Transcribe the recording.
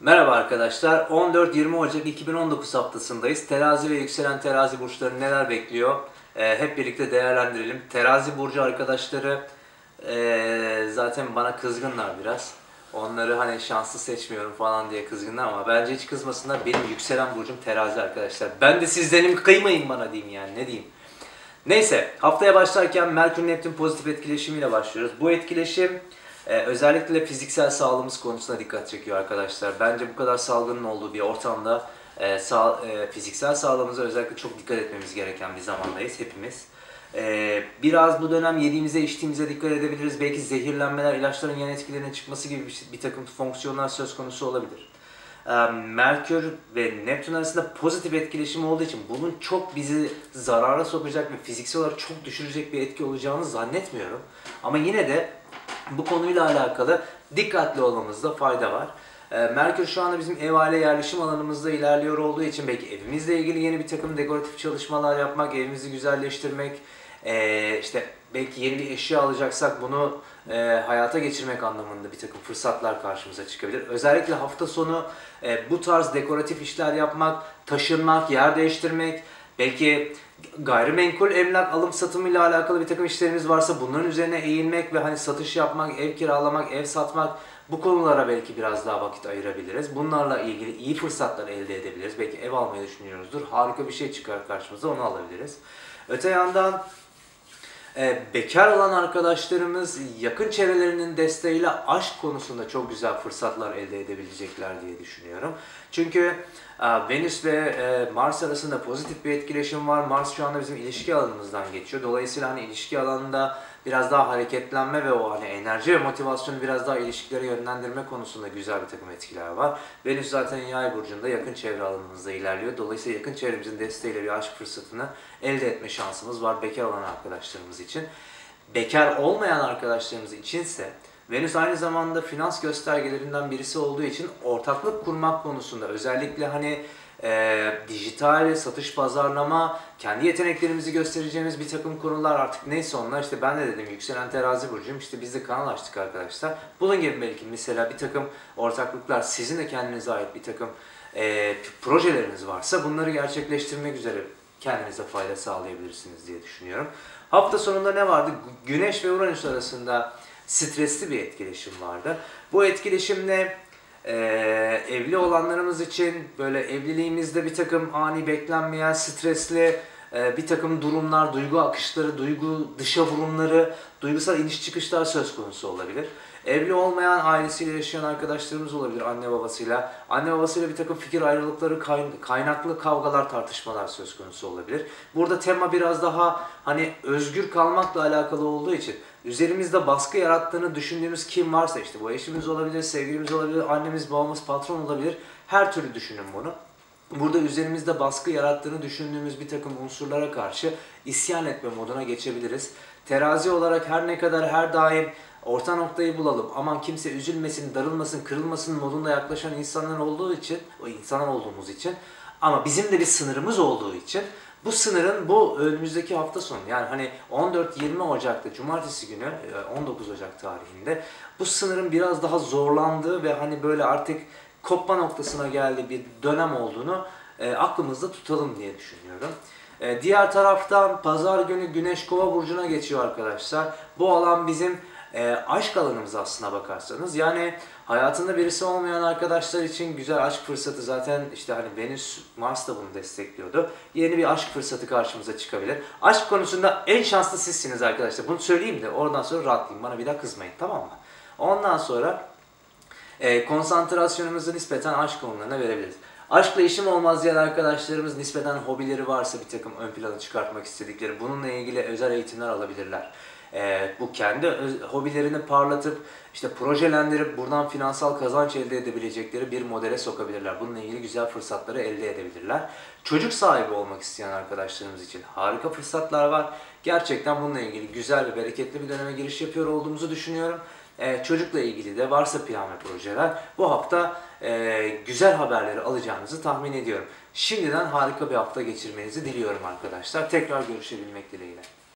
Merhaba arkadaşlar. 14-20 Ocak 2019 haftasındayız. Terazi ve yükselen terazi burçları neler bekliyor? Ee, hep birlikte değerlendirelim. Terazi burcu arkadaşları ee, zaten bana kızgınlar biraz. Onları hani şanslı seçmiyorum falan diye kızgınlar ama bence hiç kızmasınlar. Benim yükselen burcum terazi arkadaşlar. Ben de sizlerim kıymayın bana diyeyim yani ne diyeyim. Neyse haftaya başlarken Merkür Neptün pozitif etkileşimiyle başlıyoruz. Bu etkileşim ee, özellikle fiziksel sağlığımız konusuna dikkat çekiyor arkadaşlar. Bence bu kadar salgının olduğu bir ortamda e, sağ, e, fiziksel sağlığımıza özellikle çok dikkat etmemiz gereken bir zamandayız hepimiz. E, biraz bu dönem yediğimize içtiğimize dikkat edebiliriz. Belki zehirlenmeler, ilaçların yan etkilerinin çıkması gibi bir, bir takım fonksiyonlar söz konusu olabilir. E, Merkür ve Neptün arasında pozitif etkileşim olduğu için bunun çok bizi zarara sokacak ve fiziksel olarak çok düşürecek bir etki olacağını zannetmiyorum. Ama yine de bu konuyla alakalı dikkatli olmamızda fayda var. Ee, Merkür şu anda bizim ev aile yerleşim alanımızda ilerliyor olduğu için belki evimizle ilgili yeni bir takım dekoratif çalışmalar yapmak, evimizi güzelleştirmek, ee, işte belki yeni bir eşya alacaksak bunu e, hayata geçirmek anlamında bir takım fırsatlar karşımıza çıkabilir. Özellikle hafta sonu e, bu tarz dekoratif işler yapmak, taşınmak, yer değiştirmek, belki gayrimenkul emlak alım satımı ile alakalı bir takım işlerimiz varsa bunların üzerine eğilmek ve hani satış yapmak, ev kiralamak, ev satmak bu konulara belki biraz daha vakit ayırabiliriz. Bunlarla ilgili iyi fırsatlar elde edebiliriz. Belki ev almayı düşünüyoruzdur. Harika bir şey çıkar karşımıza onu alabiliriz. Öte yandan e, bekar olan arkadaşlarımız yakın çevrelerinin desteğiyle aşk konusunda çok güzel fırsatlar elde edebilecekler diye düşünüyorum. Çünkü Venüs ve e, Mars arasında pozitif bir etkileşim var. Mars şu anda bizim ilişki alanımızdan geçiyor. Dolayısıyla hani ilişki alanında biraz daha hareketlenme ve o hani enerji ve motivasyonu biraz daha ilişkilere yönlendirme konusunda güzel bir takım etkiler var. Venüs zaten yay burcunda yakın çevre alanımızda ilerliyor. Dolayısıyla yakın çevremizin desteğiyle bir aşk fırsatını elde etme şansımız var bekar olan arkadaşlarımız için. Bekar olmayan arkadaşlarımız içinse Venüs aynı zamanda finans göstergelerinden birisi olduğu için ortaklık kurmak konusunda özellikle hani e, dijital, satış pazarlama, kendi yeteneklerimizi göstereceğimiz bir takım konular artık neyse onlar işte ben de dedim yükselen terazi burcuyum işte biz de kanal açtık arkadaşlar. Bunun gibi belki mesela bir takım ortaklıklar sizin de kendinize ait bir takım e, projeleriniz varsa bunları gerçekleştirmek üzere kendinize fayda sağlayabilirsiniz diye düşünüyorum. Hafta sonunda ne vardı? Güneş ve Uranüs arasında stresli bir etkileşim vardı. Bu etkileşimle e, evli olanlarımız için böyle evliliğimizde bir takım ani beklenmeyen stresli e, bir takım durumlar, duygu akışları, duygu dışa vurumları, duygusal iniş çıkışlar söz konusu olabilir. Evli olmayan ailesiyle yaşayan arkadaşlarımız olabilir anne babasıyla. Anne babasıyla bir takım fikir ayrılıkları, kaynaklı kavgalar, tartışmalar söz konusu olabilir. Burada tema biraz daha hani özgür kalmakla alakalı olduğu için üzerimizde baskı yarattığını düşündüğümüz kim varsa işte bu eşimiz olabilir, sevgilimiz olabilir, annemiz, babamız, patron olabilir. Her türlü düşünün bunu. Burada üzerimizde baskı yarattığını düşündüğümüz bir takım unsurlara karşı isyan etme moduna geçebiliriz. Terazi olarak her ne kadar her daim orta noktayı bulalım. Aman kimse üzülmesin, darılmasın, kırılmasın modunda yaklaşan insanlar olduğu için, o insanlar olduğumuz için ama bizim de bir sınırımız olduğu için bu sınırın bu önümüzdeki hafta sonu yani hani 14-20 Ocak'ta Cumartesi günü 19 e, Ocak tarihinde bu sınırın biraz daha zorlandığı ve hani böyle artık kopma noktasına geldiği bir dönem olduğunu e, aklımızda tutalım diye düşünüyorum. E, diğer taraftan pazar günü Güneş Kova burcuna geçiyor arkadaşlar. Bu alan bizim e, aşk alanımız aslına bakarsanız. Yani hayatında birisi olmayan arkadaşlar için güzel aşk fırsatı zaten işte hani Venüs, Mars da bunu destekliyordu. Yeni bir aşk fırsatı karşımıza çıkabilir. Aşk konusunda en şanslı sizsiniz arkadaşlar. Bunu söyleyeyim de oradan sonra rahatlayayım. Bana bir daha kızmayın tamam mı? Ondan sonra e, konsantrasyonumuzu nispeten aşk konularına verebiliriz. Aşkla işim olmaz diyen arkadaşlarımız nispeten hobileri varsa bir takım ön plana çıkartmak istedikleri bununla ilgili özel eğitimler alabilirler e, bu kendi öz, hobilerini parlatıp işte projelendirip buradan finansal kazanç elde edebilecekleri bir modele sokabilirler. Bununla ilgili güzel fırsatları elde edebilirler. Çocuk sahibi olmak isteyen arkadaşlarımız için harika fırsatlar var. Gerçekten bununla ilgili güzel ve bereketli bir döneme giriş yapıyor olduğumuzu düşünüyorum. Ee, çocukla ilgili de varsa plan ve projeler bu hafta e, güzel haberleri alacağınızı tahmin ediyorum. Şimdiden harika bir hafta geçirmenizi diliyorum arkadaşlar. Tekrar görüşebilmek dileğiyle.